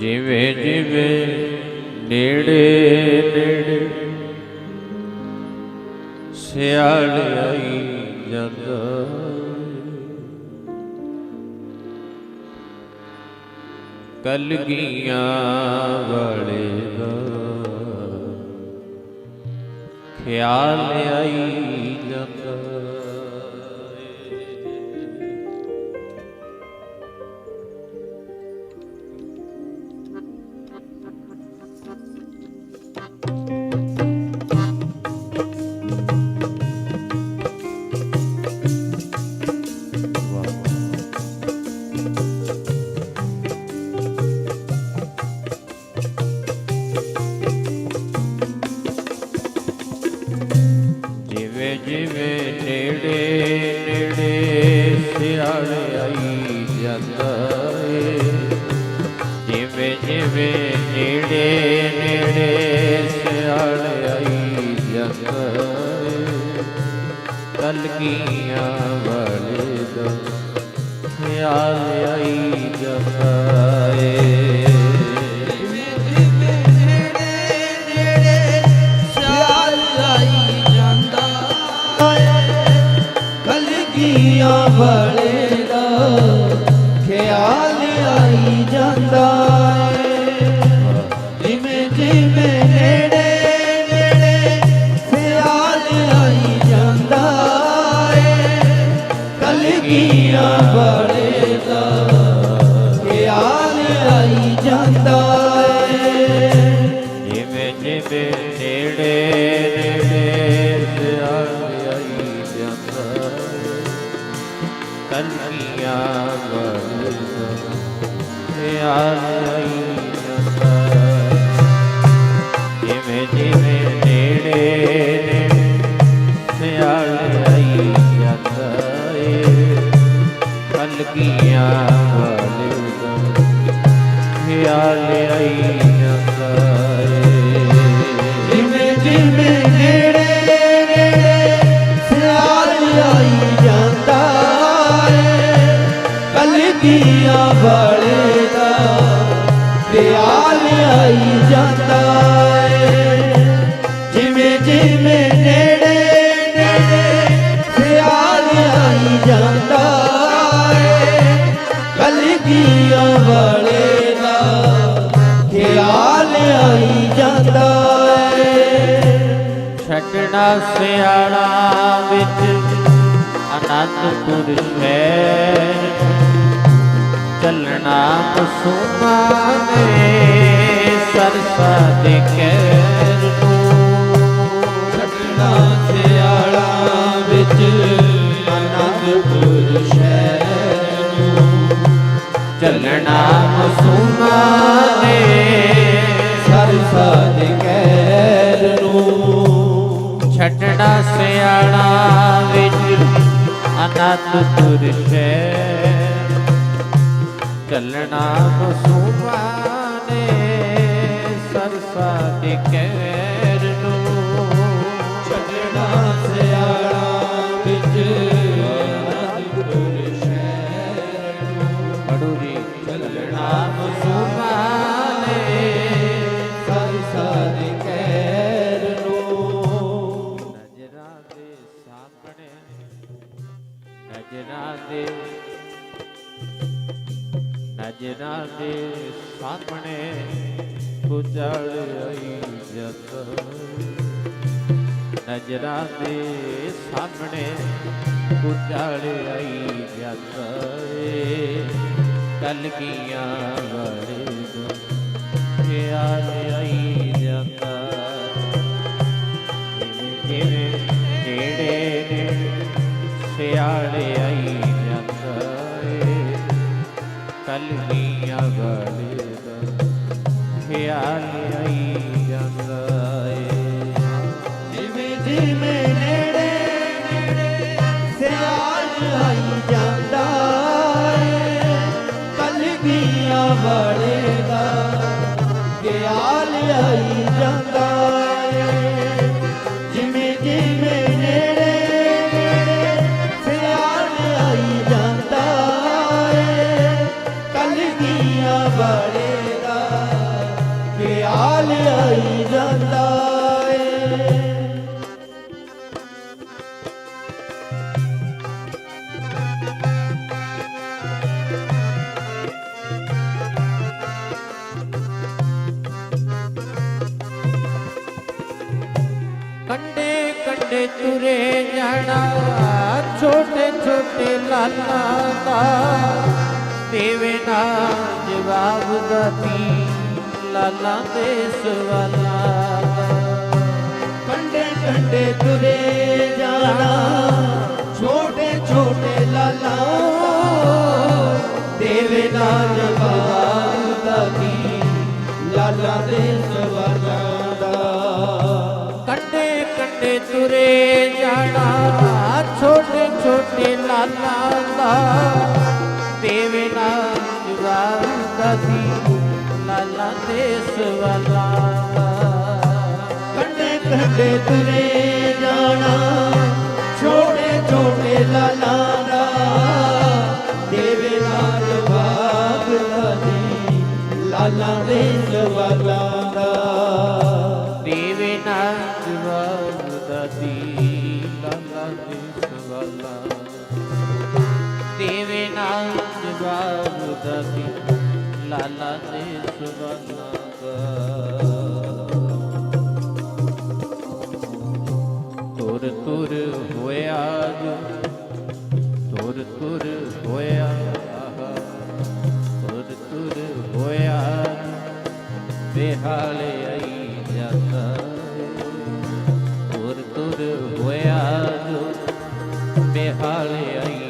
ਜਿਵੇਂ ਜਿਵੇਂ ਨੇੜੇ ਨੇੜੇ ਸਿਆਲ ਆਈ ਜਾਂਦਾ ਕਲਗੀਆਂ ਵਾਲੇ ਦਾ ਖਿਆਲ ਆਈ ਜਾਂਦਾ ਜਪੇ ਕਲਗੀਆਂ ਵਾਲੇ ਦੋ ਖਿਆਲ ਆਈ ਜਪਾਏ ਵਰ Yeah. ਖਿਆਲ ਆਈ ਜਾਂਦਾ ਛੱਡਣਾ ਸਿਆਣਾ ਵਿੱਚ ਅਨੰਦਪੁਰ ਸ਼ਹਿਰ ਚੱਲਣਾ ਮਸੂਮਾ ਨੇ ਸਰਸਾ ਦੇ ਚੱਲਣਾ ਮਸੂਮਾ ਨੇ ਸਰਸਦ ਕਹਿਰ ਨੂੰ। ਛੱਡਣਾ ਸਿਆਣਾ ਵਿੱਚ ਅਨੰਦਪੁਰ ਸ਼ਹਿਰ। ਚੱਲਣਾ ਮਸੂਮਾ ਨੇ ਸਰਸਦ ਕਹਿਰ ਨੂੰ। ਛੱਡਣਾ ਸਿਆਣਾ ਆਈ ਜਗ ਕਲਗੀਆਂ ਵਰ ਜਾਣਾ ਛੋਟੇ ਛੋਟੇ ਲਾਲਾ ਦਾ। ਦੇਵੇ ਨਾ ਜਵਾਬ ਦਾਤੀ ਲਾਲਾ ਦੇ ਸਵਾਲਾਂ ਦਾ। ਕੰਡੇ ਕੰਡੇ ਤੁਰੇ ਜਾਣਾ ਛੋਟੇ ਛੋਟੇ ਲਾਲਾ। ਦੇਵੇ ਨਾ ਜਵਾਬ ਦਾਦੀ ਲਾਲਾ ਦੇ। ਤੁਰੇ ਜਾਣਾ ਛੋਟੇ ਛੋਟੇ ਲਾਲਾ ਦਾ। ਦੇਵੇ ਨਾ ਜਵਾਬ ਦਾਤੀ ਲਾਲਾ ਦੇਸ ਵਾਲਾ ਦਾ। ਕੰਡੇ ਕੰਡੇ ਤੁਰੇ ਜਾਣਾ, ਛੋਟੇ ਛੋਟੇ ਲਾਲਾ ਦਾ। ਦੇਵੇ ਨਾ ਜਵਾਬ ਦਾਦੀ ਲਾਲਾ ਦੇਸ਼ ਵਾਲਾ ਜਵਾਬ ਦਾਤੀ ਲਾਲਾ ਦੇ ਸਵਾਲਾਂ ਤੁਰ ਤੁਰ ਹੋਇਆ ਤੁਰ ਤੁਰ ਹੋਇਆ ਤੁਰ ਤੁਰ ਹੋਇਆ ਬਿਹਾਲੇ ਆਈ ਜਾਂਦਾ ਤੁਰ ਤੁਰ ਹੋਇਆ ਜੋ, ਬਿਹਾਲੇ ਆਈ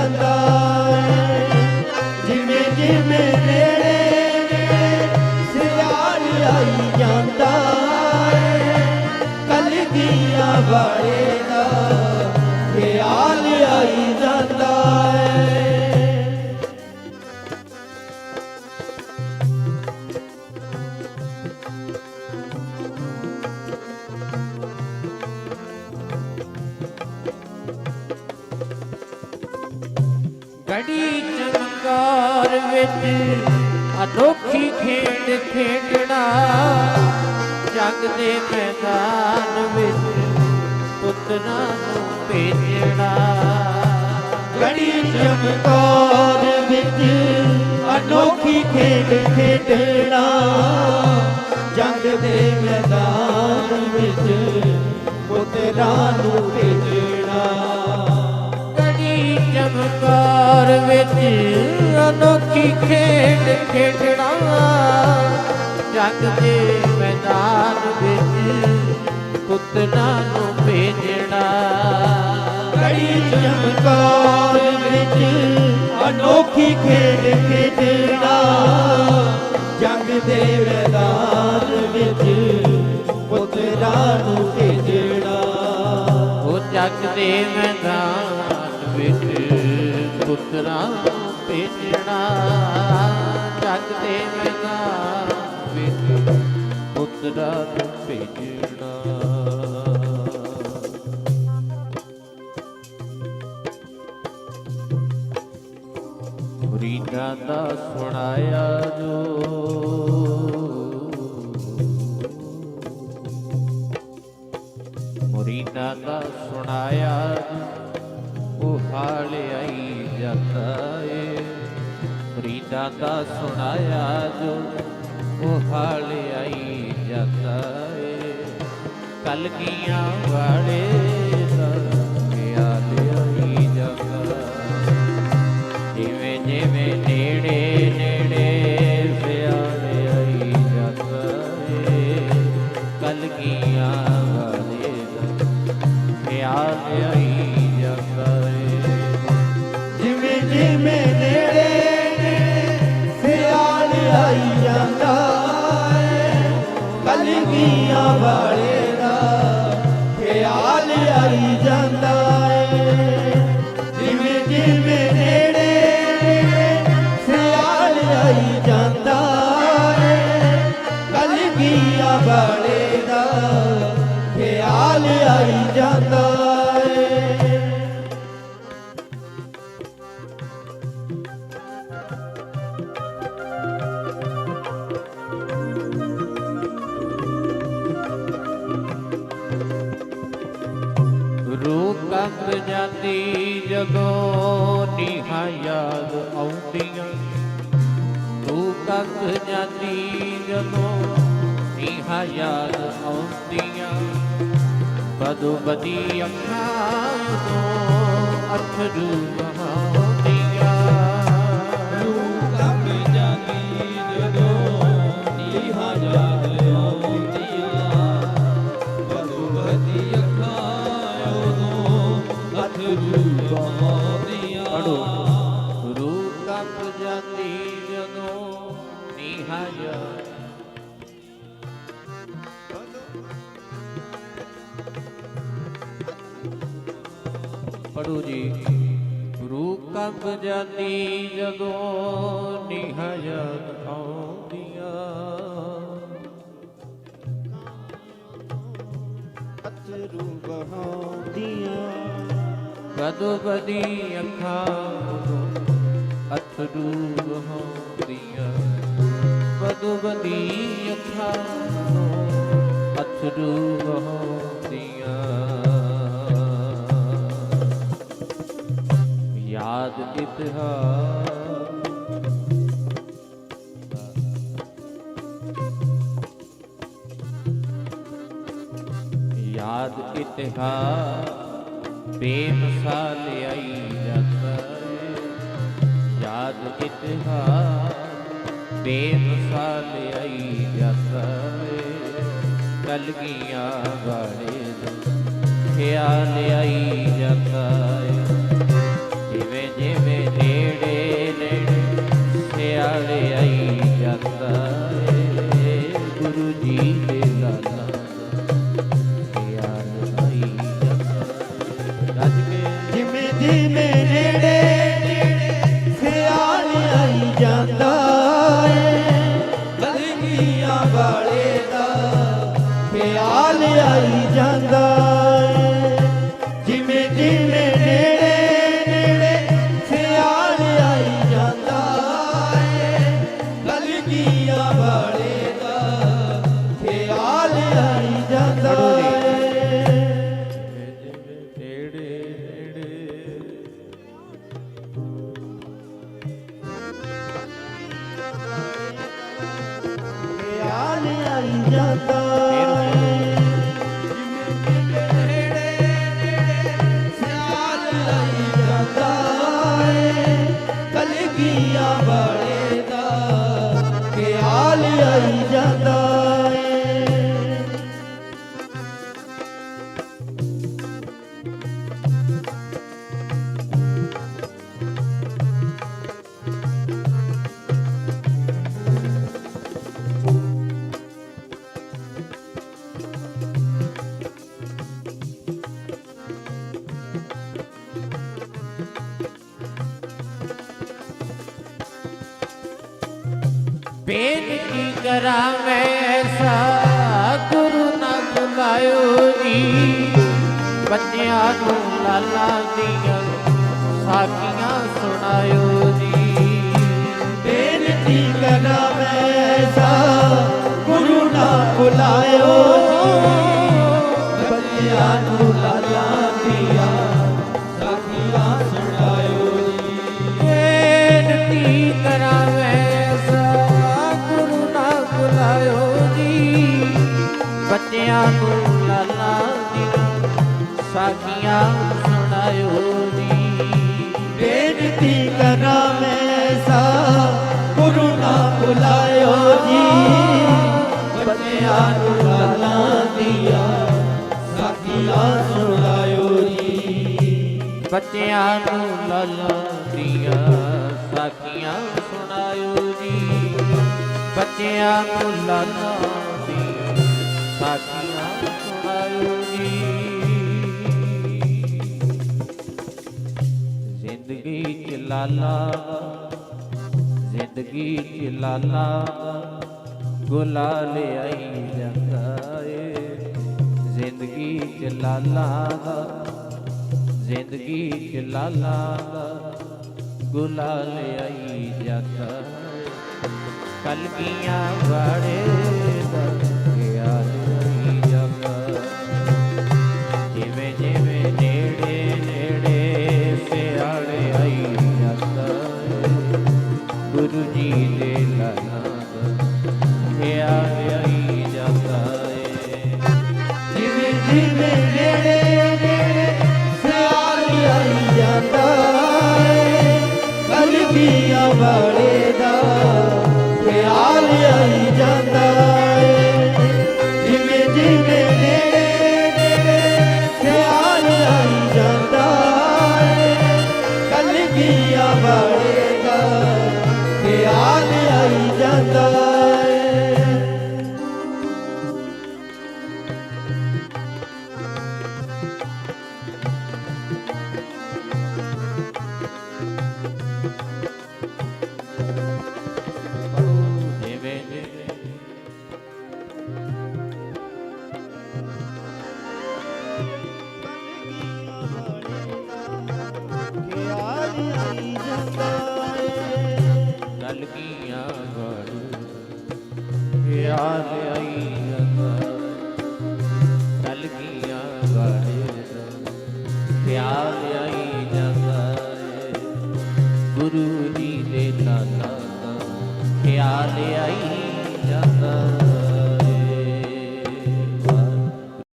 ਆਈ ਚਮਕਾਰ ਵਿੱਚ ਅਨੋਖੀ ਖੇਡ ਖੇਡਣਾ ਜੰਗ ਦੇ ਮੈਦਾਨ ਵਿੱਚ ਪੁੱਤਰਾਂ ਨੂੰ ਭੇਜਣਾ। ਗੜੀ ਚਮਕਾਰ ਵਿੱਚ ਅਨੋਖੀ ਖੇਡ ਖੇਡਣਾ ਜੰਗ ਦੇ ਮੈਦਾਨ ਵਿੱਚ ਪੁੱਤਰਾਂ ਨੂੰ ਭੇਜਣਾ। ਗੜੀ ਚਮਕਾਰ ਵਿੱਚ ਅਨੋਖੀ ਖੇਡ ਖੇਡਣਾ। ਜੰਗ ਦੇ ਮੈਦਾਨ ਵਿੱਚ ਪੁੱਤਰਾਂ ਨੂੰ ਭੇਜਣਾ। ਗੜੀ ਚਮਕਾਰ ਵਿੱਚ ਅਨੋਖੀ ਖੇਡ ਖੇਡਣਾ। ਜੰਗ ਦੇ ਮੈਦਾਨ ਵਿੱਚ ਪੁੱਤਰਾਂ ਨੂੰ ਭੇਜਣਾ। ਉਹ ਜੱਗ ਦੇ ਮੈਦਾਨ ਵਿੱਚ ਪੁੱਤਰਾਂ ਨੂੰ ਭੇਜਣਾ ਜੱਗ ਦੇ ਮੈਦਾਨ ਵਿੱਚ ਪੁੱਤਰਾਂ ਨੂੰ ਕਲਗੀਆਂ ਵਾਲੇ ਦਾ ਖਿਆਲ ਆਈ ਜਾਂਦੀ ਜਦੋਂ ਨੀਹਾਂ ਯਾਦ ਆਉਂਦੀਆਂ। ਤੂੰ ਕੰਬ ਜਾਂਦੀ ਜਦੋਂ ਨੀਹਾਂ ਯਾਦ ਆਉਂਦੀਆਂ। ਬਦੋ ਬਦੀ ਅੱਖਾਂ ਤੋਂ ਅਥਰੂ ਜਾਂਦੀ ਜਦੋਂ ਨੀਹਾਂ ਯਾਦ ਪੜੋ ਜੀ ਰੂਹ ਕੰਬ ਜਾਂਦੀ ਜਦੋਂ ਨੀਹਾਂ ਯਾਦ ਆਉਂਦੀਆਂ। ਅਥਰੂ ਬਹਾਉਂਦੀਆਂ ਕਦੋਂ ਬਦੀ ਅੱਖਾਂ ਅਥਰੂ ਵਹਾਉਂਦੀਆਂ ਕਦੋਂ ਬਦੀ ਅੱਖਾਂ ਤੋਂ ਅਥਰੂ ਵਹਾਉਂਦੀਆਂ ਯਾਦ ਇਤਿਹਾਸ। ਯਾਦ ਇਤਿਹਾਸ ਬੇਮਿਸਾਲ ਆਈ। ਇਤਿਹਾਸ ਬੇਮਿਸਾਲ ਆਈ ਜਾਂਦਾ ਕਲਗੀਆਂ ਵਾਲੇ ਦਾ ਖਿਆਲ ਆਈ ਜਾਂਦਾ ਖਿਆਲ ਆਈ ਜਾਂਦਾ। ਬੇਨਤੀ ਕਰਾਂ ਮੈਂ ਐਸਾ ਗੁਰੂ ਨਾ ਬੁਲਾਇਓ ਜੀ। ਬੱਚਿਆਂ ਨੂੰ ਲਾਲਾ ਦੀਆਂ ਸਾਖੀਆਂ ਸੁਣਾਇਓ ਜੀ। ਬੇਨਤੀ ਕਰਾਂ ਮੈਂ ਐਸਾ ਗੁਰੂ ਨਾ ਬੁਲਾਇਓ ਬੱਚਿਆਂ ਸਾਖੀਆਂ ਸੁਣਾਇਓ ਜੀ ਬੇਨਤੀ ਕਰਾਂ ਮੈਂ ਐਸਾ ਗੁਰੂ ਨਾ ਬੁਲਾਇਓ ਜੀ ਬੱਚਿਆਂ ਨੂੰ ਲਾਲਾ ਦੀਆਂ, ਸਾਖੀਆਂ ਸੁਣਾਇਓ ਜੀ ਬੱਚਿਆਂ ਨੂੰ ਲਾਲਾ ਦੀਆਂ, ਸਾਖੀਆਂ ਸੁਣਾਇਓ ਜੀ ਬੱਚਿਆਂ ਨੂੰ ਲਾਲਾ ਲਾਲਾ, ਜ਼ਿੰਦਗੀ ਚ ਲਾਲਾ ਗੁਲਾ ਆਈ ਜਾਂਦਾ ਜ਼ਿੰਦਗੀ ਚ ਲਾਲਾ, ਜ਼ਿੰਦਗੀ ਚ ਲਾਲਾ ਗੁਲਾ ਆਈ ਜਾਂਦਾ ਏ ਕਲਗੀਆਂ ਵਾੜੇ ਜੀ ਦੇ ਲਾਲਾਂ ਦਾ ਖਿਆਲ ਆਈ ਜਾਂਦਾ ਏ। ਜਿਵੇਂ ਜਿਵੇਂ ਨੇੜੇ ਨੇੜੇ ਸਿਆਲ ਆਈ ਜਾਂਦਾ ਏ। ਕਲਗੀਆਂ ਵਾਲੇ ਦਾ ਖਿਆਲ ਆਈ